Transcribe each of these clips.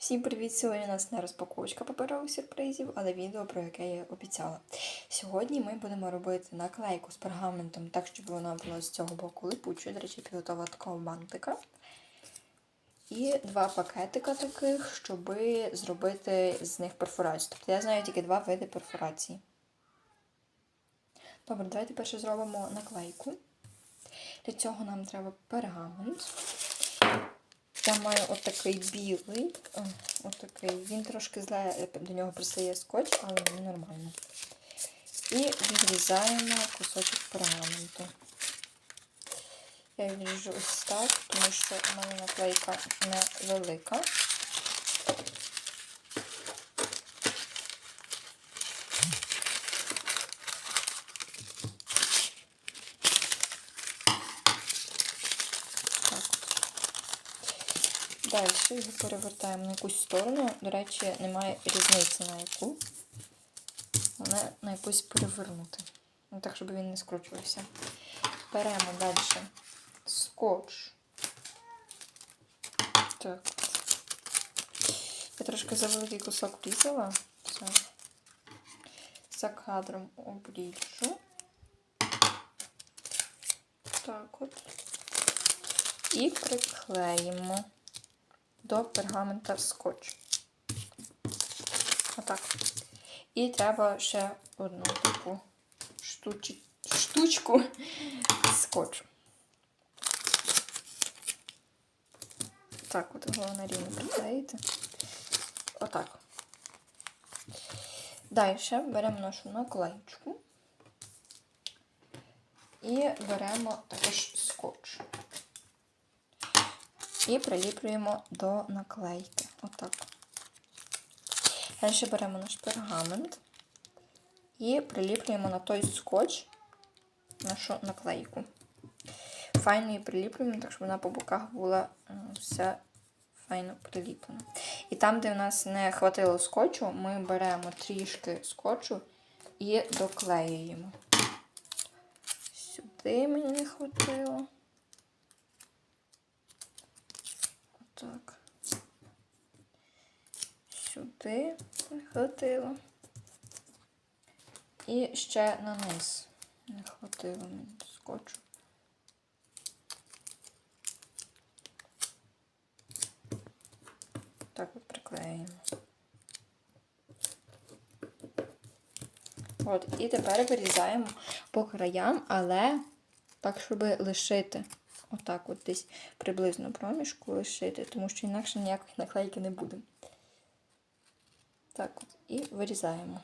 Всім привіт! Сьогодні у нас не розпаковочка паперових сюрпризів, але відео, про яке я обіцяла. Сьогодні ми будемо робити наклейку з пергаментом так, щоб вона була з цього боку липучою. До речі, підготувала такого бантика. І два пакетика таких, щоб зробити з них перфорацію. Тобто я знаю тільки два види перфорації. Добре, давайте перше зробимо наклейку. Для цього нам треба пергамент. Я маю отакий білий. о, Отакий. Він трошки зле до нього пристає скотч, але нормально. І відрізаємо кусочок пергаменту. Я відріжу ось так, тому що в мене наклейка невелика. Далі його перевертаємо на якусь сторону. До речі, немає різниці на яку. Головне на якусь перевернути. Ну, так, щоб він не скручувався. Беремо далі скотч. Так. Я трошки завеликий кусок різала. Все. За кадром обріжу. Так от. І приклеїмо до пергамента скотч. Отак. І треба ще одну таку штуч... штучку скотчу. Так, от головне рівно приклеїти. Отак. Далі беремо нашу наклеїчку і беремо також. І приліплюємо до наклейки. Отак. Далі беремо наш пергамент і приліплюємо на той скотч нашу наклейку. Файно її приліплюємо, так щоб вона по боках була е, вся файно приліплена. І там, де в нас не хватило скотчу, ми беремо трішки скотчу і доклеюємо. Сюди мені не хватило. Так. Сюди не хватило. І ще на низ не хватило мені скотчу. Так от приклеїмо. От, і тепер вирізаємо по краям, але так, щоб лишити. Отак от десь приблизно проміжку лишити, тому що інакше ніякої наклейки не буде. Так от, і вирізаємо.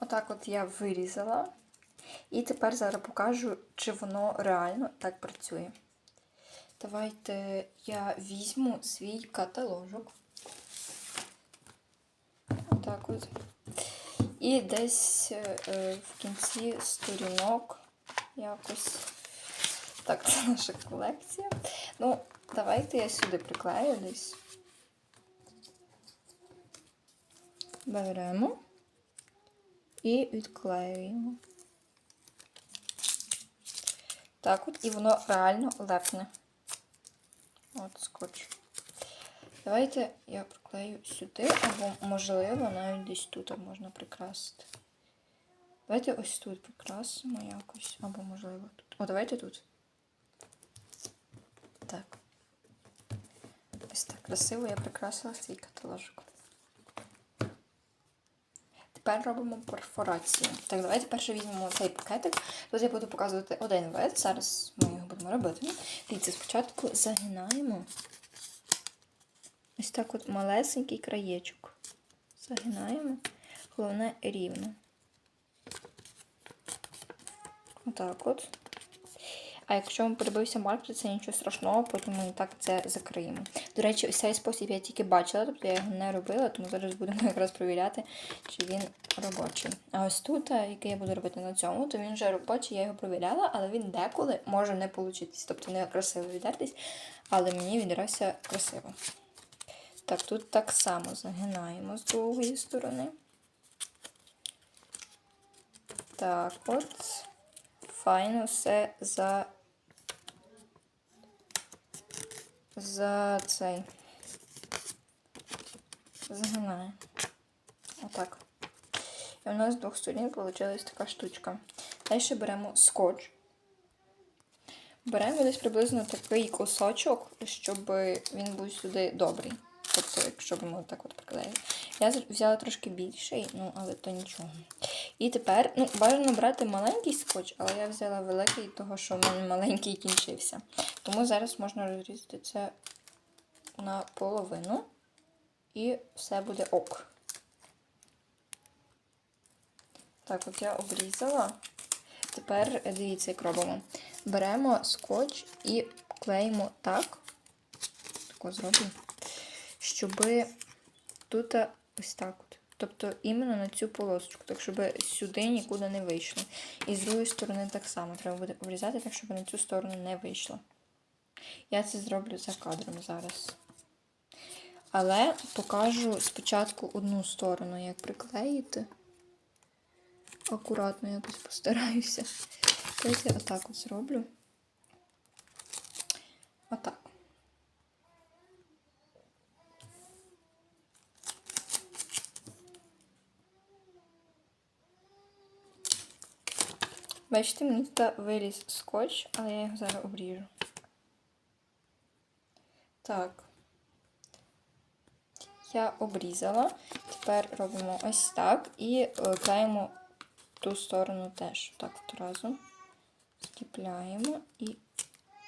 Отак от я вирізала. І тепер зараз покажу, чи воно реально так працює. Давайте я візьму свій каталожок. Отак от. І десь е, в кінці сторінок якось. Так, це наша колекція. Ну, давайте я сюди приклею десь. Беремо і відклеюємо. Так от, і воно реально лепне. От скотч. Давайте я приклею сюди, або, можливо, навіть десь тут можна прикрасити. Давайте ось тут прикрасимо якось, або, можливо, тут. О, давайте тут. Так. Так красиво я прикрасила свій каталожок. Тепер робимо перфорацію. Так, давайте перше візьмемо цей пакетик. Тут я буду показувати один вид. Зараз ми його будемо робити. Дивіться, спочатку загинаємо ось так от малесенький краєчок. Загинаємо. Головне рівно. Отак от. А якщо вам прибився маркер, це нічого страшного, потім ми так це закриємо. До речі, ось цей спосіб я тільки бачила, тобто я його не робила, тому зараз будемо якраз провіряти, чи він робочий. А ось тут, який я буду робити на цьому, то він вже робочий, я його провіряла, але він деколи може не получитись. Тобто не красиво віддертись, але мені відразся красиво. Так, тут так само загинаємо з другої сторони. Так, от. Файно все за за цей згинає. Отак. І у нас з двох сторін вийшла така штучка. Далі беремо скотч. Беремо десь приблизно такий кусочок, щоб він був сюди добрий. Тобто, якщо б ми так от приклеїли. Я взяла трошки більший, ну, але то нічого. І тепер, ну, бажано брати маленький скотч, але я взяла великий, того що в мене маленький кінчився. Тому зараз можна розрізати це на половину. І все буде ок. Так, от я обрізала. Тепер дивіться, як робимо. Беремо скотч і клеїмо так. Тако зроблю. Щоб тут ось так от. Тобто іменно на цю полосочку, так щоб сюди нікуди не вийшло. І з другої сторони так само треба буде обрізати, так, щоб на цю сторону не вийшло. Я це зроблю за кадром зараз. Але покажу спочатку одну сторону, як приклеїти. Акуратно якось постараюся. Давайте отак от зроблю. Отак. Бачите, мені тут виліз скотч, але я його зараз обріжу. Так. Я обрізала. Тепер робимо ось так і е, клеїмо ту сторону теж. Так от разом. Скіпляємо і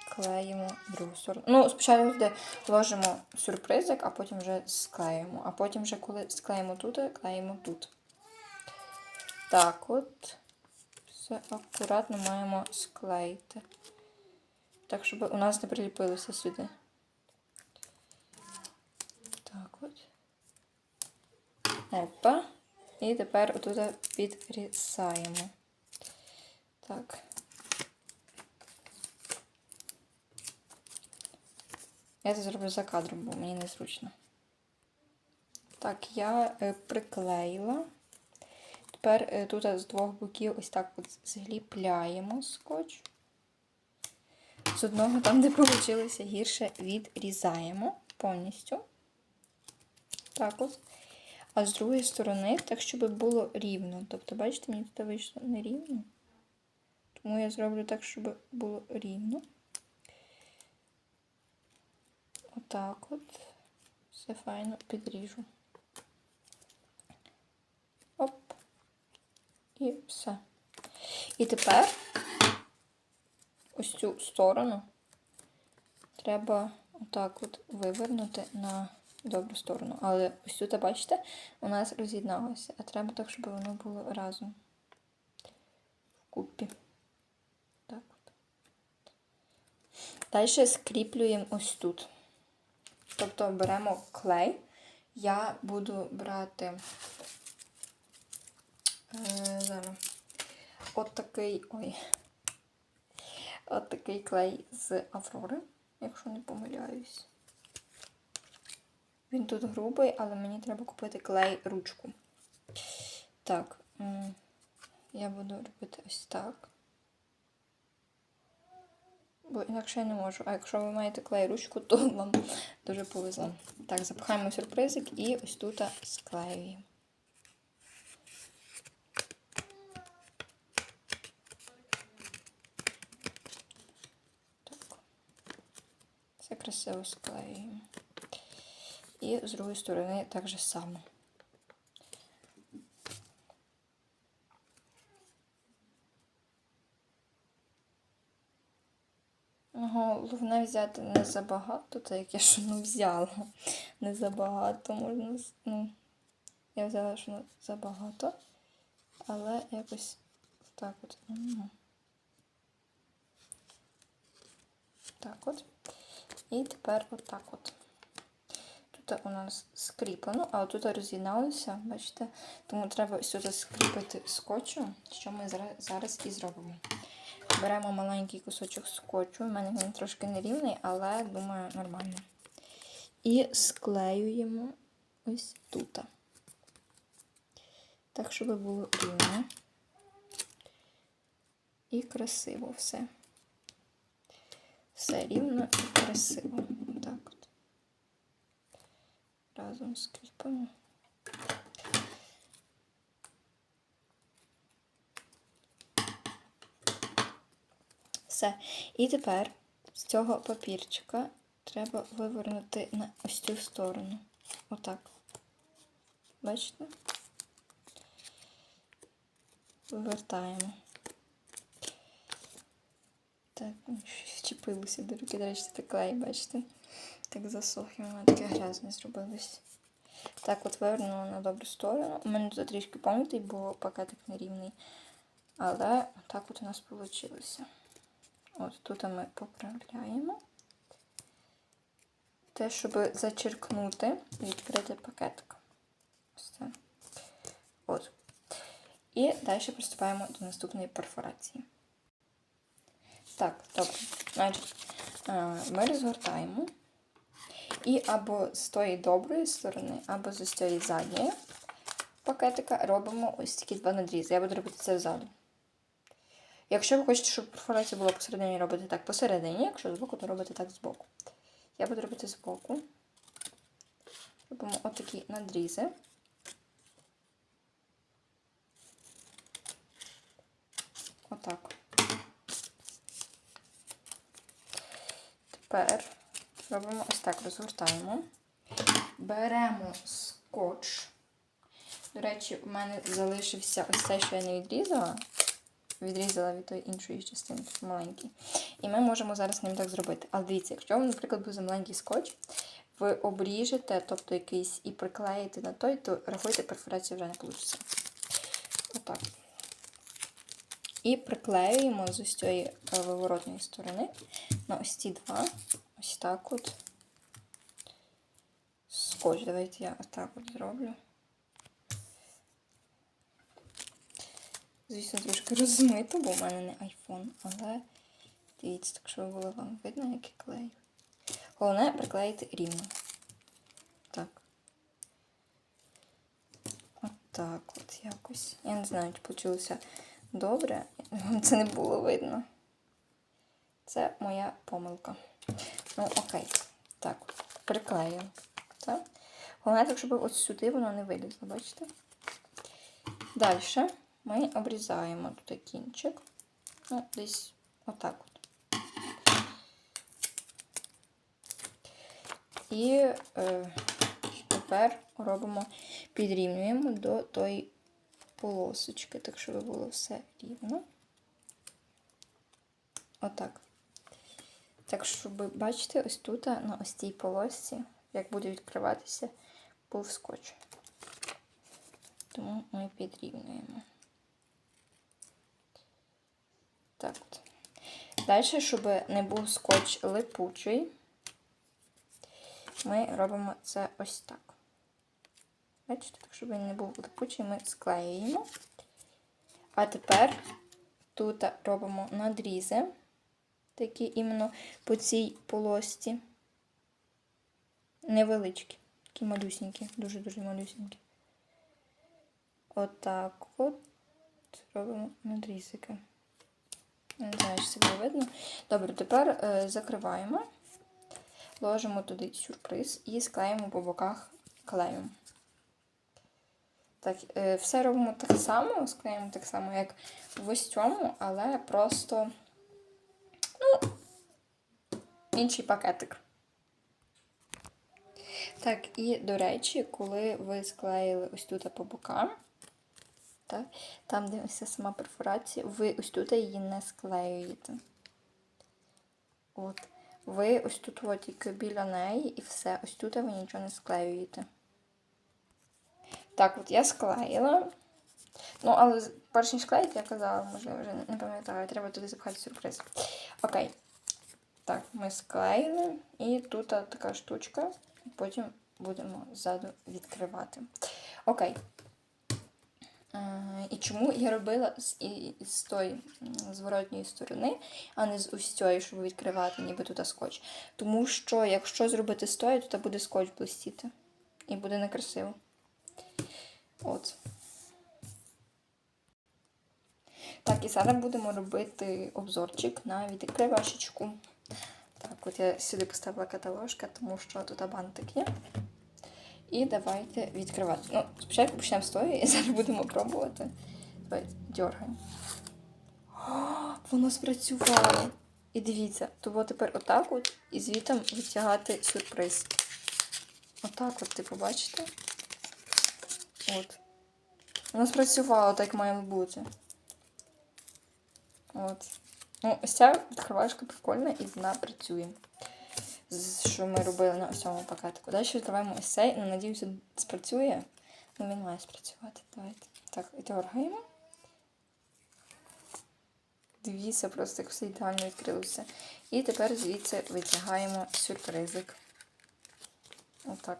клеїмо другу сторону. Ну, спочатку туди вложимо сюрпризик, а потім вже склеїмо. А потім вже, коли склеїмо тут, клеїмо тут. Так от. Все акуратно маємо склеїти. Так, щоб у нас не приліпилося сюди. Так от. Опа. І тепер отут підрізаємо. Так. Я це зроблю за кадром, бо мені незручно. Так, я е, приклеїла. Тепер е, тут з двох боків ось так от згліпляємо скотч. З одного, там, де вийшло гірше, відрізаємо повністю. Так от. А з другої сторони, так, щоб було рівно. Тобто, бачите, мені тут вийшло не рівно. Тому я зроблю так, щоб було рівно. Отак от. Все файно підріжу. Оп. І все. І тепер ось цю сторону треба отак от вивернути на добру сторону. Але ось тут, бачите, у нас роз'єдналося. А треба так, щоб воно було разом. Вкупі. Так от. Далі скріплюємо ось тут. Тобто беремо клей. Я буду брати е, зараз от такий, ой, от такий клей з Аврори, якщо не помиляюсь. Він тут грубий, але мені треба купити клей ручку. Так, я буду робити ось так. Бо інакше я не можу. А якщо ви маєте клей ручку, то вам дуже повезло. Так, запихаємо сюрпризик і ось тут склеюємо. Так. Це красиво склеюємо. І з другої сторони так же само. Головне взяти не забагато, так як я ж ну, взяла. Не забагато можна. ну, Я взяла що ну, забагато, але якось так от. ну. Так от. І тепер отак от. Тут у нас скріплено, а тут роз'єдналося, бачите? Тому треба сюди скріпити скотчем, що ми зараз і зробимо. Беремо маленький кусочок скотчу. У мене він трошки нерівний, але думаю, нормально. І склеюємо ось тут. Так, щоб було рівно. І красиво все. Все рівно і красиво. Разом скріпимо. Все. І тепер з цього папірчика треба вивернути на ось цю сторону. Отак. Бачите? Вивертаємо. Так, щось вчепилося до руки, до речі, це клей, бачите? Так засох, і воно таке грязне зробилось. Так, от вивернула на добру сторону. У мене тут трішки помітий, бо пакетик нерівний. Але так от у нас вийшло. От тут ми поправляємо. Те, щоб зачеркнути, відкрити пакетик. Ось це. От. І далі приступаємо до наступної перфорації. Так, добре. Е, ми розгортаємо. І або з тої доброї сторони, або з цієї задньої пакетика робимо ось такі два надрізи. Я буду робити це ззаду. Якщо ви хочете, щоб перфорація була посередині, робите так посередині, якщо збоку, то робите так збоку. Я буду робити збоку. Робимо отакі надрізи. Отак. Тепер робимо ось так, розгортаємо. Беремо скотч. До речі, у мене залишився ось цей, що я не відрізала. Відрізала від тої іншої частинки, маленький. І ми можемо зараз ним так зробити. Але дивіться, якщо вам, наприклад, буде маленький скотч, ви обріжете, тобто якийсь і приклеїте на той, то рахуйте, перфорація вже не вийде. Отак. І приклеюємо з ось цієї е, виворотної сторони на ось ці два. Ось так от. Скотч. Давайте я отак от зроблю. Звісно, трошки розмито, бо в мене не iPhone, але дивіться, так щоб було вам видно, як я клею. Головне приклеїти рівно. Так. От, от якось. Я не знаю, чи вийшло добре. Вам це не було видно. Це моя помилка. Ну, окей. Так, приклею. Так. Головне, так, щоб ось сюди воно не вилізло, бачите? Далі ми обрізаємо тут кінчик. Ну, десь отак от. І е, тепер робимо, підрівнюємо до тої полосочки, так щоб було все рівно. Отак. Так, щоб, бачите, ось тут, на ось цій полосці, як буде відкриватися, був скотч. Тому ми підрівнюємо. Так от. Далі, щоб не був скотч липучий, ми робимо це ось так. Бачите, так, щоб він не був липучий, ми склеюємо. А тепер тут робимо надрізи, такі іменно по цій полості. Невеличкі, такі малюсенькі, дуже-дуже малюсенькі. Отак от робимо надрізики. Не знаю, чи це буде видно. Добре, тепер е, закриваємо, ложимо туди сюрприз і склеїмо по боках клеєм. Так, е, все робимо так само, склеїмо так само, як в ось цьому, але просто ну, інший пакетик. Так, і, до речі, коли ви склеїли ось тут по бокам, так, там, де ось сама перфорація, ви ось тут її не склеюєте. От. Ви ось тут от тільки біля неї і все, ось тут ви нічого не склеюєте. Так, от я склеїла. Ну, але перш ніж клеїти, я казала, можливо, вже не пам'ятаю, треба туди запхати сюрприз. Окей. Так, ми склеїли. І тут така штучка. Потім будемо ззаду відкривати. Окей. І чому я робила з, з тої зворотньої сторони, а не з цієї, щоб відкривати, ніби тут скотч. Тому що, якщо зробити з тої, то буде скотч блистіти. І буде некрасиво. От. Так, і зараз будемо робити обзорчик на відкривашечку. Так, от я сюди поставила каталожка, тому що тут бантик є. І давайте відкривати. Ну, спочатку почнемо з тої, і зараз будемо пробувати. Давайте, дергаємо. Воно спрацювало. І дивіться, того тепер отак от і звітом витягати сюрприз. Отак от, типу, бачите? От. Воно спрацювало, так має бути. От. Ну, ось ця відкривашка прикольна і вона працює. Що ми робили на цьому пакетику. Далі відкриваємо ось цей. Ну, надіюся, спрацює. Ну, він має спрацювати. Давайте. Так, і дергаємо. Дивіться, просто як все ідеально відкрилося. І тепер звідси витягаємо сюрпризик. Отак.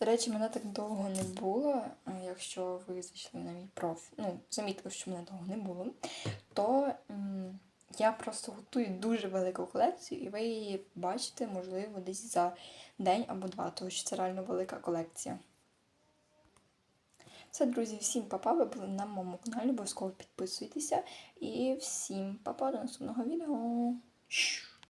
До речі, мене так довго не було. Якщо ви зайшли на мій профіль, ну, замітили, що мене довго не було, то м, я просто готую дуже велику колекцію, і ви її бачите, можливо, десь за день або два, тому що це реально велика колекція. Все, друзі, всім папа, ви були на моєму каналі, обов'язково підписуйтеся. І всім папа до наступного відео.